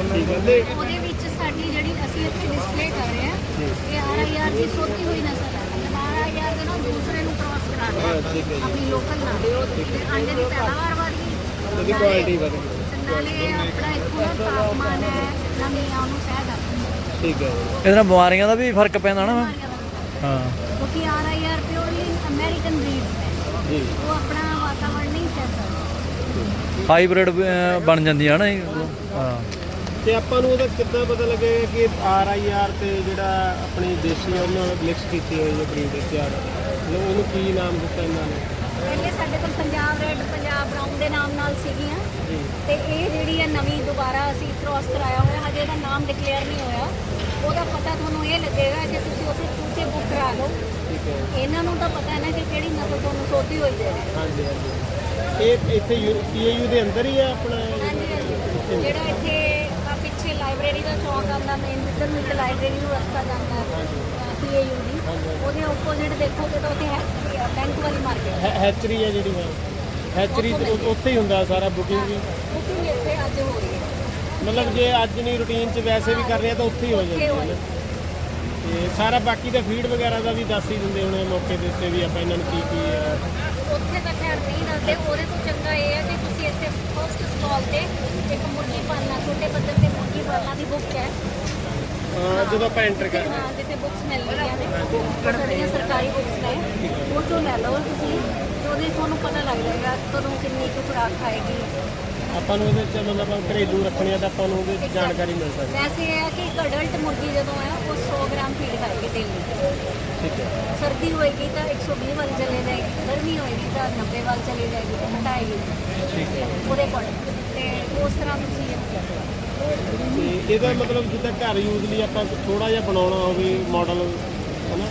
ਹੈ। ਉਹਦੇ ਵਿੱਚ ਸਾਡੀ ਜਿਹੜੀ ਅਸੀਂ ਇੱਥੇ ਡਿਸਪਲੇ ਕਰ ਰਹੇ ਹਾਂ ਇਹ ਆਰਆਈਆਰ ਦੀ ਸੋਤੀ ਹੋਈ ਨਸਲ ਹੈ। ਮਤਲਬ ਆਰਆਈਆਰ ਦੇ ਨਾਲ ਦੂਸਰੇ ਨੂੰ ਕ੍ਰਾਸ ਕਰਾ ਰਹੇ ਹਾਂ ਹਾਂ ਠੀਕ ਹੈ ਜੀ। ਆਪਣੀ ਲੋਕਲ ਨਾਲ। ਤੇ ਅੰਡੇ ਦੀ ਪੈਦਾਵਾਰ ਵਧ ਗਈ ਉਹਦੀ ਨਾਲੇ- ਕੁਆਲਿਟੀ ਵਧ ਗਈ ਤੇ ਨਾਲੇ ਆਪਣਾ ਇੱਥੋਂ ਦਾ ਤਾਪਮਾਨ ਹੈ ਨਮੀ ਆ ਉਹਨੂੰ ਸਹਿ ਜਾਂਦਾ ਠੀਕ ਹੈ ਇਹਦੇ ਨਾਲ ਬਿਮਾਰੀਆਂ ਦਾ ਵੀ ਫ਼ਰਕ ਪੈਂਦਾ ਨਾ। ਹਾਂ। ਕਿਉਂਕਿ ਆਰਆਈਆਰ ਪਿਓਰਲੀ ਅਮਰੀਕਨ ਬਰੀਡਸ ਹੈ ਜੀ। ਉਹ ਆਪਣਾ ਵਾਤਾਵਰਣ ਨਹੀਂ ਸਹਿ ਸਕਦਾ। ਹਾਈਬ੍ਰਿਡ ਬਣ ਜਾਂਦੀ ਆ ਨਾ ਇਹ। ਹਾਂ। ਤੇ ਆਪਾਂ ਨੂੰ ਉਹਦਾ ਕਿੱਦਾਂ ਪਤਾ ਲੱਗੇਗਾ ਕਿ ਆਰ ਆਈ ਆਰ ਤੇ ਜਿਹੜਾ ਆਪਣੀ ਦੇਸੀ ਆ ਉਹਨਾਂ ਨਾਲ ਮਿਕਸ ਕੀਤੀ ਹੋਈ ਹੈ ਬਰੀਡ ਤਿਆਰ ਮਤਲਬ ਉਹਨੂੰ ਕੀ ਨਾਮ ਦਿੱਤਾ ਇਹਨਾਂ ਨੇ? ਪਹਿਲੇ ਸਾਡੇ ਕੋਲ ਪੰਜਾਬ ਰੈੱਡ ਪੰਜਾਬ ਬਰਾਊਨ ਦੇ ਨਾਮ ਨਾਲ ਸੀਗੀਆਂ। ਤੇ ਇਹ ਜਿਹੜੀ ਹੈ ਨਵੀਂ ਦੁਬਾਰਾ ਅਸੀਂ ਕ੍ਰਾਸ ਕਰਾਇਆ ਹੋਇਆ ਹਜੇ ਇਹਦਾ ਨਾਮ ਡਿਕਲੇਅਰ ਨਹੀਂ ਹੋਇਆ। ਉਹਦਾ ਪਤਾ ਤੁਹਾਨੂੰ ਇਹ ਲੱਗੇਗਾ ਜੇ ਤੁਸੀਂ ਉੱਥੇ ਟੂਚੇ ਬੁੱਕ ਕਰਾ ਲਓ। ਹੈ। ਇਹਨਾਂ ਨੂੰ ਤਾਂ ਪਤਾ ਹੈ ਨਾ ਕਿ ਕਿਹੜੀ ਨਸਲ ਤੁਹਾਨੂੰ ਸੋਧੀ ਹੋਈ ਰਹੇ ਹਾਂਜੀ ਹਾਂਜੀ। ਇਹ ਇੱਥੇ ਪੀਏਯੂ ਦੇ ਅੰਦਰ ਹੀ ਆ ਆਪਣਾ ਹਾਂਜੀ ਹਾਂਜੀ। ਜਿਹੜਾ ਇੱਥੇ ਆ ਲਾਇਬ੍ਰੇਰੀ ਦਾ ਚੌਕ ਆਉਂਦਾ ਮੇਨ ਜਿੱਧਰ ਇੱਕ ਲਾਇਬ੍ਰੇਰੀ ਨੂੰ ਰਸਤਾ ਜਾਂਦਾ ਹੈ ਪੀਏਯੂ ਦੀ ਉਹਦੇ ਆਪੋਜ਼ਿਟ ਦੇਖੋਗੇ ਤਾਂ ਉੱਥੇ ਹੈ ਬੈਂਕ ਵਾਲੀ ਮਾਰਕੀਟ ਹੈ- ਹੈਚਰੀ ਹੈ ਜਿਹੜੀ ਹੈ ਹੈਚਰੀ ਉੱਥੇ ਹੀ ਹੁੰਦਾ ਸਾਰਾ ਬੁਕਿੰਗ ਵੀ। ਬੁਕਿੰਗ ਇੱਥੇ ਅੱਜ ਹੋ ਰਹੀ ਹੈ। ਮਤਲਬ ਜੇ ਅੱਜ ਨਹੀਂ ਰੂਟੀਨ 'ਚ ਵੈਸੇ ਵੀ ਕਰ ਰਹੇ ਆ ਤਾਂ ਉੱਥੇ ਹੀ ਹੋ ਜਾਂਦੀ। ਤੇ ਸਾਰਾ ਬਾਕੀ ਦਾ ਫੀਡ ਵਗੈਰਾ ਦਾ ਵੀ ਦੱਸ ਹੀ ਦਿੰਦੇ ਹੋਣੇ ਮੌਕੇ ਦੇ ਉੱਤੇ ਵੀ ਆਪਾਂ ਇਹਨਾਂ ਨੂੰ ਕੀ ਕੀ ਆ ਉੱਥੇ ਤਾਂ ਖੈਰ ਨਹੀਂ ਦੱਸਦੇ ਉਹਦੇ ਤੋਂ ਚੰਗਾ ਇਹ ਹੈ ਕਿ ਤੁਸੀਂ ਇੱਥੇ ਫਸਟ ਸਟਾਲ ਤੇ ਇੱਕ ਮੁਰਗੀ ਪਾਲਣਾ ਛੋਟੇ ਪੱਧਰ ਤੇ ਮੁਰਗੀ ਪਾਲਣਾ ਦੀ ਬੁੱਕ ਹੈ। ਅਹ ਜਦੋਂ ਆਪਾਂ ਐਂਟਰ ਕਰਦੇ ਹਾਂ। ਜਿੱਥੇ ਬੁੱਕਸ ਮਿਲ ਰਹੀਆਂ ਨੇ। ਸਾਡੀਆਂ ਸਰਕਾਰੀ ਬੁੱਕਸ ਨੇ। ਉਹ ਤੋਂ ਲੈ ਲਓ ਤੁਸੀਂ। ਤੇ ਉਹਦੇ ਤੁਹਾਨੂੰ ਪਤਾ ਲੱਗ ਜਾਏਗਾ ਕਦੋਂ ਕਿੰਨੀ ਕੁ ਖੁਰਾਕ ਖਾਏਗੀ। ਆਪਾਂ ਨੂੰ ਉਹਦੇ ਚ ਮਤਲਬ ਆਪਾਂ ਘਰੇਲੂ ਰੱਖਣੀ ਆ ਤਾਂ ਆਪਾਂ ਨੂੰ ਉਹਦੇ ਚ ਜਾਣਕਾਰੀ ਮਿਲ ਸਕਦੀ। ਵੈਸੇ ਇਹ ਹੈ ਕਿ ਇੱਕ ਅਡਲਟ ਮੁਰਗੀ ਜਦੋਂ ਹੈ ਉਹ 100 ਗ੍ਰਾਮ ਫੀਡ ਖਾਏਗੀ ਡੇਲੀ ਠੀਕ ਹੈ। ਸਰਦੀ ਹੋਏਗੀ ਤਾਂ 120 ਵੱਲ ਚਲੇ ਜਾਏਗੀ। ਗਰਮੀ ਹੋਏਗੀ ਤਾਂ 90 ਵੱਲ ਚਲੀ ਜਾਏਗੀ ਤੇ ਹਟਾਏਗੀ। ਠੀਕ ਹੈ। ਉਹਦੇ ਅਕੋਰਡਿੰਗ ਤੇ ਉਸ ਤਰ੍ਹਾਂ ਤੁਸੀਂ ਇਹਨੂੰ ਕਰੋ ਤੇ ਇਹਦਾ ਮਤਲਬ ਜਿੱਦਾਂ ਘਰ ਯੂਜ਼ ਲਈ ਆਪਾਂ ਥੋੜਾ ਜਿਹਾ ਬਣਾਉਣਾ ਹੋਵੇ ਮਾਡਲ ਹਨਾ?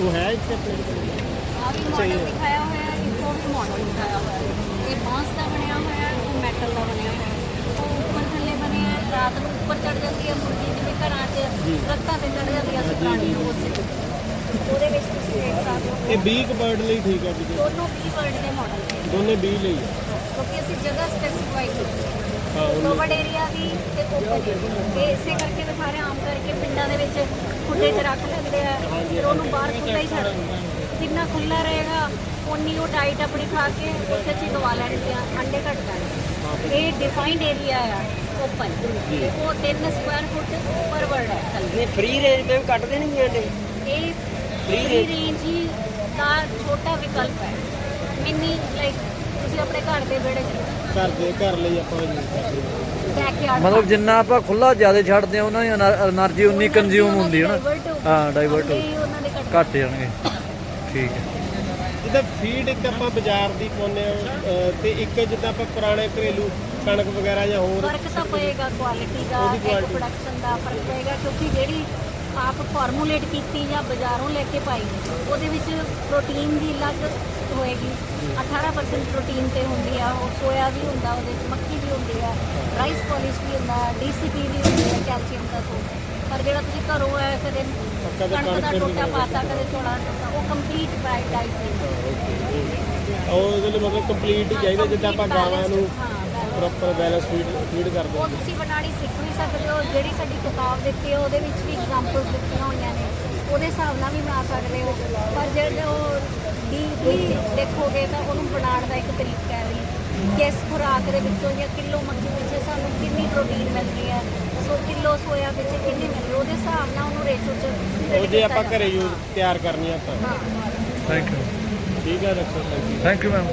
ਉਹ- ਹੈ ਇੱਥੇ ਆਪਣੇ ਕੋਲ? ਮਾਡਲ ਹੈ। ਦਿਖਾਇਆ ਹੋਇਆ ਹੈ ਇੱਕ ਹੋਰ ਵੀ ਮਾਡਲ ਦਿਖਾਇਆ ਹੋਇਆ। ਹੈ ਇਹ ਬਾਂਸ ਦਾ ਬਣਿਆ ਹੋਇਆ ਹੈ ਉਹ ਮੈਟਲ ਦਾ ਬਣਿਆ ਹੋਇਆ। ਹੈ ਉਹ ਉੱਪਰ ਥੱਲੇ ਬਣਿਆ ਹੈ ਰਾਤ ਨੂੰ ਉੱਪਰ ਚੜ ਜਾਂਦੀ ਹੈ ਮੁਰਗੀ ਜਿਵੇਂ ਘਰਾਂ 'ਚ ਰੱਤਾਂ ਤੇ ਚੜ ਜਾਂਦੀ ਹੈ ਪੁਰਾਣੀ ਉਸ ਉਹਦੇ ਵਿੱਚ ਤੁਸੀਂ ਦੇਖ ਸਕਦੇ ਹੋ। ਇਹ 20 ਕੁ ਬਰਡ ਲਈ ਠੀਕ ਹੈ ਜੀ। ਦੋਨੋਂ ਵੀ ਵਰਡ ਦੇ ਮਾਡਲ ਨੇ। ਦੋਨੇ 20 ਲਈ ਆ। ਕਿਉਂਕਿ ਅਸੀਂ ਜਗ੍ਹਾ ਸਪੈਸੀਫਾਈ ਕੀਤੀ। ਹੈ ਕੋਵਿਡ ਏਰੀਆ ਦੀ ਤੇ ਓਪਨ ਏਰੀਆ ਇਹ ਇਸੇ ਕਰਕੇ ਤਾਂ ਸਾਰੇ ਆਮ ਕਰਕੇ ਪਿੰਡਾਂ ਦੇ ਵਿੱਚ ਖੁੱਡੇ 'ਚ ਰੱਖ ਲੈਂਦੇ ਆ। ਫਿਰ ਉਹਨੂੰ ਬਾਹਰ ਖੁੱਲਾ ਹੀ ਛੱਡ। ਜਿੰਨਾ ਖੁੱਲਾ ਰਹੇਗਾ ਉਨੀ ਉਹ ਡਾਈਟ ਆਪਣੀ ਖਾ ਕੇ ਉਸੇ 'ਚ ਹੀ ਦਵਾ ਲੈਣਗੇ ਅੰਡੇ ਘੱਟ ਜਾਣਗੇ ਇਹ ਡਿਫਾਈਨਡ ਏਰੀਆ ਆ ਓਪਨ ਤੇ ਉਹ 3 ਸਕੁਆਇਰ ਫੁੱਟ ਪਰ ਵਰਡ ਹੈ ਥੱਲੇ ਫ੍ਰੀ ਰੇਂਜ ਤੇ ਕੱਟਦੇ ਨਹੀਂ ਅੰਡੇ ਇਹ? ਫ੍ਰੀ ਰੇਂਜ ਹੀ ਦਾ ਛੋਟਾ ਵਿਕਲਪ ਹੈ। ਮਿਨੀ ਲਾਈਕ ਮਤਲਬ ਜਿੰਨਾ ਆਪਾਂ ਖੁੱਲਾ ਜ਼ਿਆਦਾ ਛੱਡਦੇ ਆ ਉਹਨਾਂ ਦੀ એનર્ਜੀ ਉਨੀ ਕੰਜ਼ਿਊਮ ਹੁੰਦੀ ਹੈ ਨਾ। ਹਾਂ ਡਾਈਵਰਟ ਹੋ ਉਹਨਾਂ ਜਾਣਗੇ। ਠੀਕ ਹੈ। ਜਿੱਦਾਂ ਫੀਡ ਇੱਕ ਆਪਾਂ ਬਾਜ਼ਾਰ ਦੀ ਪਾਉਂਦੇ ਹਾਂ ਤੇ ਇੱਕ ਜਿੱਦਾਂ ਆਪਾਂ ਪੁਰਾਣੇ ਘਰੇਲੂ ਕਣਕ ਵਗੈਰਾ ਜਾਂ ਹੋਰ ਫ਼ਰਕ ਤਾਂ ਪਏਗਾ ਕੁਆਲਿਟੀ ਦਾ ਉਹਦੀ ਪ੍ਰੋਡਕਸ਼ਨ ਦਾ ਫ਼ਰਕ ਪਏਗਾ ਕਿਉਂਕਿ ਜਿਹੜੀ ਆਪ ਫਾਰਮੂਲੇਟ ਕੀਤੀ ਜਾਂ ਬਾਜ਼ਾਰੋਂ ਲੈ ਕੇ ਪਾਈ। ਉਹਦੇ ਵਿੱਚ ਪ੍ਰੋਟੀਨ ਦੀ ਅਲੱਗ ਹੋਏਗੀ। 18% ਪ੍ਰੋਟੀਨ ਤੇ ਹੁੰਦੀ ਆ ਉਹ ਸੋਇਆ ਵੀ ਹੁੰਦਾ ਉਹਦੇ ਵਿੱਚ ਮੱਕੀ ਵੀ ਹੁੰਦੀ ਆ ਰਾਈਸ ਪੋਲਿਸ਼ ਵੀ ਹੁੰਦਾ ਡੀਸੀਪੀ ਵੀ ਹੁੰਦੀ ਹੈ ਕੈਲਸ਼ੀਅਮ ਦਾ ਸੋਰਸ ਪਰ ਜਿਹੜਾ ਤੁਸੀਂ ਘਰੋਂ ਹੈ ਕਦੇ ਕਣਕ ਦਾ ਟੋਟਾ ਪਾਤਾ ਕਦੇ ਚੌਲਾਂ ਟੋਟਾ ਉਹ ਕੰਪਲੀਟ ਡਾਈਟ ਨਹੀਂ ਉਹ ਲਈ ਮਤਲਬ ਕੰਪਲੀਟ ਚਾਹੀਦਾ ਜਿੱਦਾਂ ਆਪਾਂ ਗਾਵਾਂ ਨੂੰ। ਪ੍ਰੋਪਰ ਬੈਲੈਂਸ ਫੀਡ ਫੀਡ ਕਰਦੇ ਉਹ ਹਾਂ ਤੁਸੀਂ ਬਣਾਣੀ ਸਿੱਖ ਵੀ ਸਕਦੇ ਹੋ ਜਿਹੜੀ ਸਾਡੀ ਕਿਤਾਬ ਦਿੱਤੀ ਹੈ ਉਹਦੇ ਵਿੱਚ ਵੀ ਐਗਜ਼ਾਮਪਲਸ ਦਿੱਤੀਆਂ ਹੋਈਆਂ ਨੇ। ਉਹਦੇ ਹਿਸਾਬ ਨਾਲ ਵੀ ਬਣਾ ਸਕਦੇ ਹੋ। ਪਰ ਜਿਹੜੇ ਉਹ ਡੀਪਲੀ ਦੇਖੋਗੇ ਤਾਂ ਉਹਨੂੰ ਬਣਾਉਣ ਦਾ ਇੱਕ ਤਰੀਕਾ ਹੈ ਵੀ ਕਿਸ ਖੁਰਾਕ ਦੇ ਵਿੱਚੋਂ ਜਾਂ ਕਿਲੋ ਮੱਕੀ ਵਿੱਚ ਸਾਨੂੰ ਕਿੰਨੀ ਪ੍ਰੋਟੀਨ ਮਿਲਦੀ ਹੈ ਸੋ ਕਿਲੋ ਸੋਇਆ ਵਿੱਚ ਕਿੰਨੀ ਮਿਲਦੀ ਉਹਦੇ ਹਿਸਾਬ ਨਾਲ ਉਹਨੂੰ ਰੇਸ਼ੋ ਚ ਉਹ ਜੇ ਆਪਾਂ। ਘਰੇ ਯੂਜ਼ ਤਿਆਰ ਕਰਨੀ ਆ ਤਾਂ। ਹਾਂ। ਥੈਂਕ ਯੂ ਠੀਕ ਹੈ ਰੱਖੋ thank you thank you ma'am